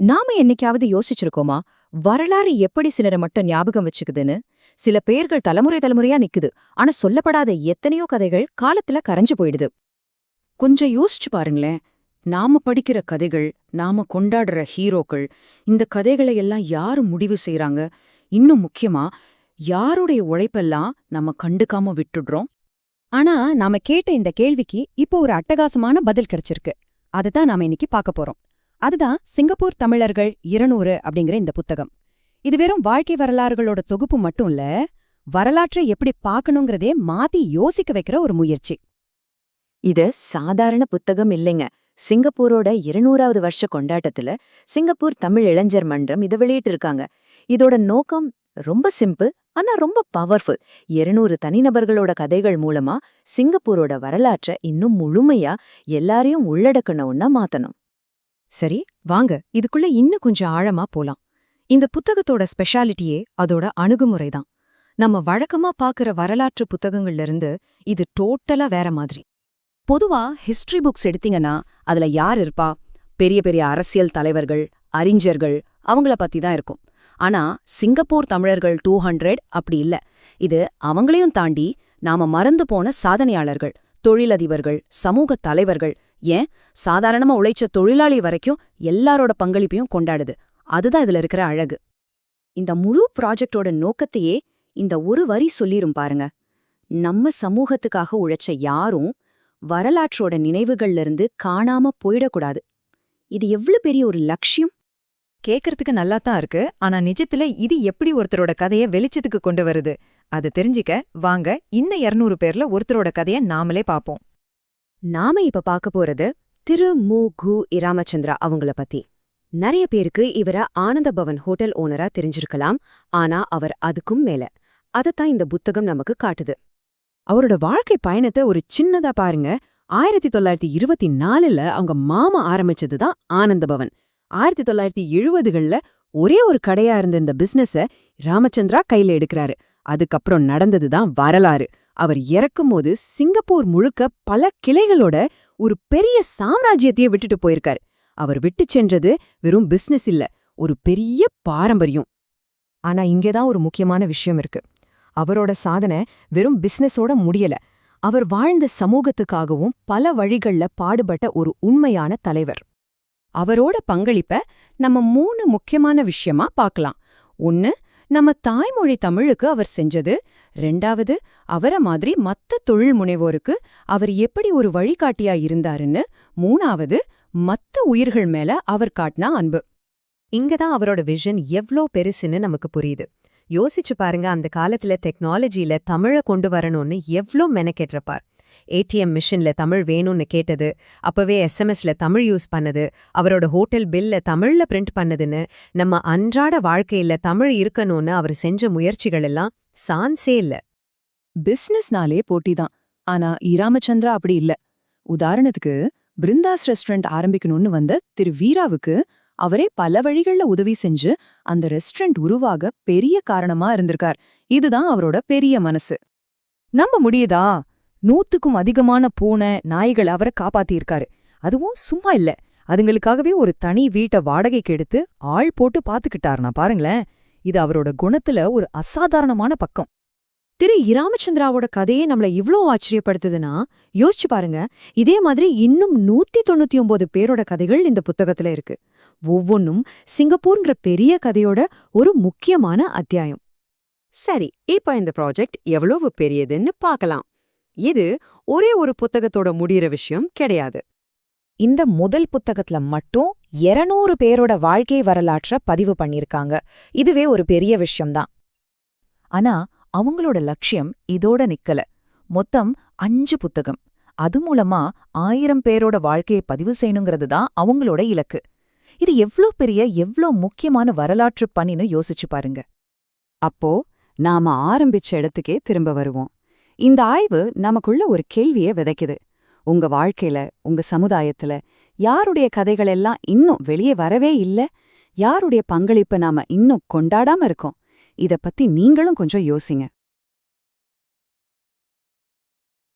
நாம என்னைக்காவது யோசிச்சிருக்கோமா? வரலாறு எப்படி சிலரை மட்டும் ஞாபகம் வச்சுக்குதுன்னு? சில பேர்கள் தலைமுறை தலைமுறையா நிக்குது. ஆனா சொல்லப்படாத எத்தனையோ கதைகள் காலத்துல கரைஞ்சு போயிடுது. கொஞ்சம் யோசிச்சு பாருங்களேன். நாம படிக்கிற கதைகள் நாம கொண்டாடுற ஹீரோக்கள் இந்த கதைகளை எல்லாம் யாரு முடிவு செய்யறாங்க இன்னும் முக்கியமா யாருடைய உழைப்பெல்லாம் நம்ம கண்டுக்காம விட்டுடுறோம்? ஆனா நாம கேட்ட இந்த கேள்விக்கு இப்போ ஒரு அட்டகாசமான பதில் கிடைச்சிருக்கு. அதுதான் நாம இன்னைக்கு பார்க்க போறோம். அதுதான் சிங்கப்பூர் தமிழர்கள் இருநூறு அப்படிங்கிற இந்த புத்தகம். இது வெறும் வாழ்க்கை வரலாறுகளோட தொகுப்பு மட்டும் இல்ல வரலாற்றை எப்படி பார்க்கணுங்கிறதே மாத்தி யோசிக்க வைக்கிற ஒரு முயற்சி. இது சாதாரண புத்தகம் இல்லைங்க. சிங்கப்பூரோட இருநூறாவது வருஷ கொண்டாட்டத்துல சிங்கப்பூர் தமிழ் இளைஞர் மன்றம் இதை வெளியிட்டு இருக்காங்க இதோட நோக்கம் ரொம்ப சிம்பிள் ஆனா ரொம்ப பவர்ஃபுல் இருநூறு தனிநபர்களோட கதைகள் மூலமா சிங்கப்பூரோட வரலாற்றை இன்னும் முழுமையா எல்லாரையும் உள்ளடக்கணும்னா மாத்தணும். சரி வாங்க இதுக்குள்ள இன்னும் கொஞ்சம் ஆழமா போலாம். இந்த புத்தகத்தோட ஸ்பெஷாலிட்டியே அதோட அணுகுமுறை தான் நம்ம வழக்கமா பாக்குற வரலாற்று புத்தகங்கள்ல இருந்து இது டோட்டலா வேற மாதிரி. பொதுவா ஹிஸ்டரி புக்ஸ் எடுத்தீங்கன்னா அதுல யார் இருப்பா? பெரிய பெரிய அரசியல் தலைவர்கள் அறிஞர்கள் அவங்கள பத்தி தான் இருக்கும். ஆனா சிங்கப்பூர் தமிழர்கள் டூ ஹண்ட்ரட் அப்படி இல்ல. இது அவங்களையும் தாண்டி நாம மறந்து போன சாதனையாளர்கள். தொழிலதிபர்கள் சமூக தலைவர்கள் ஏன்? சாதாரணமா உழைச்ச தொழிலாளி வரைக்கும் எல்லாரோட பங்களிப்பையும் கொண்டாடுது. அதுதான் இதுல இருக்கிற அழகு. இந்த முழு ப்ராஜெக்டோட நோக்கத்தையே இந்த ஒரு வரி சொல்லிரும் பாருங்க. நம்ம சமூகத்துக்காக உழைச்ச யாரும் வரலாற்றோட நினைவுகள்ல இருந்து காணாம போயிடக்கூடாது. இது எவ்வளவு பெரிய ஒரு லட்சியம்? கேக்கறதுக்கு நல்லா தான் இருக்கு. ஆனா நிஜத்துல இது எப்படி ஒருத்தரோட கதைய வெளிச்சத்துக்கு கொண்டு வருது? அது தெரிஞ்சுக்க வாங்க இந்த 200 பேர்ல ஒருத்தரோட கதைய நாமளே பாப்போம். நாம இப்ப பார்க்க போறது திரு மு. கு. இராமச்சந்திரா அவங்கள பத்தி. நிறைய பேருக்கு இவர ஆனந்த பவன் ஹோட்டல் ஓனரா தெரிஞ்சிருக்கலாம் ஆனா அவர் அதுக்கும் மேல. அதத்தான் இந்த புத்தகம் நமக்கு காட்டுது. அவரோட வாழ்க்கை பயணத்தை ஒரு சின்னதா பாருங்க. ஆயிரத்தி தொள்ளாயிரத்தி இருபத்தி நாலுல அவங்க மாமா ஆரம்பிச்சதுதான் ஆனந்த பவன். ஆயிரத்தி தொள்ளாயிரத்தி எழுபதுகள்ல ஒரே ஒரு கடையா இருந்த இந்த பிசினஸ ராமச்சந்திரா கையில எடுக்கிறாரு. அதுக்கப்புறம் நடந்ததுதான் வரலாறு. அவர் இறக்கும்போது சிங்கப்பூர் முழுக்க பல கிளைகளோட ஒரு பெரிய சாம்ராஜ்யத்தையே விட்டுட்டு போயிருக்காரு. அவர் விட்டு சென்றது வெறும் பிசினஸ் இல்ல ஒரு பெரிய பாரம்பரியம். ஆனா இங்கேதான் ஒரு முக்கியமான விஷயம் இருக்கு. அவரோட சாதனை வெறும் பிசினஸோட முடியல. அவர் வாழ்ந்த சமூகத்துக்காகவும் பல வழிகள்ல பாடுபட்ட ஒரு உண்மையான தலைவர். அவரோட பங்களிப்ப நம்ம மூணு முக்கியமான விஷயமா பார்க்கலாம். ஒன்னு நம்ம தாய்மொழி தமிழுக்கு அவர் செஞ்சது. ரெண்டாவது அவர மாதிரி மத்த தொழில் முனைவோருக்கு அவர் எப்படி ஒரு வழிகாட்டியா இருந்தாருன்னு. மூணாவது மத்த உயிர்கள் மேல அவர் காட்டினா அன்பு. இங்கதான் அவரோட விஷன் எவ்ளோ பெருசுன்னு நமக்கு புரியுது. யோசிச்சு பாருங்க அந்த காலத்துல டெக்னாலஜில தமிழ கொண்டு வரணும்னு எவ்ளோ மெனக்கெட்டிருப்பார். ஏடிஎம் மிஷின்ல தமிழ் வேணும்னு கேட்டது. அப்பவே எஸ்எம்எஸ்ல தமிழ் யூஸ் பண்ணது. அவரோட ஹோட்டல் பில்ல தமிழ்ல பிரிண்ட் பண்ணதுன்னு நம்ம அன்றாட வாழ்க்கையில தமிழ் இருக்கணும்னு அவர் செஞ்ச முயற்சிகள் எல்லாம் சான்ஸே இல்ல. பிசினஸ்னாலே போட்டிதான் ஆனா இராமச்சந்திரா அப்படி இல்ல. உதாரணத்துக்கு பிருந்தாஸ் ரெஸ்டாரண்ட் ஆரம்பிக்கணும்னு வந்த திரு வீராவுக்கு அவரே பல வழிகள்ல உதவி செஞ்சு அந்த ரெஸ்டாரண்ட் உருவாக பெரிய காரணமா இருந்திருக்கார். இதுதான் அவரோட பெரிய மனசு. நம்ப முடியுதா? நூத்துக்கும் அதிகமான பூனை நாய்கள் அவரை காப்பாத்தியிருக்காரு. அதுவும் சும்மா இல்ல. அதுங்களுக்காகவே ஒரு தனி வீட்டை வாடகைக்கு எடுத்து ஆள் போட்டு பாத்துக்கிட்டாருனா பாருங்களேன். இது அவரோட குணத்துல ஒரு அசாதாரணமான பக்கம். திரு இராமச்சந்திராவோட கதையே நம்மள இவ்ளோ ஆச்சரியப்படுத்துதுன்னா யோசிச்சு பாருங்க. இதே மாதிரி இன்னும் நூத்தி தொண்ணூத்தி ஒன்பது பேரோட கதைகள் இந்த புத்தகத்துல இருக்கு. ஒவ்வொன்னும் சிங்கப்பூர்ங்கிற பெரிய கதையோட ஒரு முக்கியமான அத்தியாயம். சரி இப்ப இந்த ப்ராஜெக்ட் எவ்வளவு பெரியதுன்னு பார்க்கலாம் இது ஒரே ஒரு புத்தகத்தோட முடிகிற விஷயம் கிடையாது. இந்த முதல் புத்தகத்துல மட்டும் 200 பேரோட வாழ்க்கை வரலாற்ற பதிவு பண்ணிருக்காங்க இதுவே ஒரு பெரிய விஷயம்தான். ஆனா அவங்களோட லட்சியம் இதோட நிக்கல. மொத்தம் அஞ்சு புத்தகம். அது மூலமா ஆயிரம் பேரோட வாழ்க்கையை பதிவு செய்யணுங்கிறது தான் அவங்களோட இலக்கு. இது எவ்ளோ பெரிய எவ்ளோ முக்கியமான வரலாற்று பணின்னு யோசிச்சு பாருங்க. அப்போ நாம ஆரம்பிச்ச இடத்துக்கே திரும்ப வருவோம். இந்த ஆய்வு நமக்குள்ள ஒரு கேள்வியை விதைக்குது. உங்க வாழ்க்கையில உங்க சமுதாயத்துல யாருடைய கதைகள் எல்லாம் இன்னும் வெளியே வரவே இல்ல? யாருடைய பங்களிப்பை நாம இன்னும் கொண்டாடாம இருக்கோம்? இத பத்தி நீங்களும் கொஞ்சம் யோசிங்க.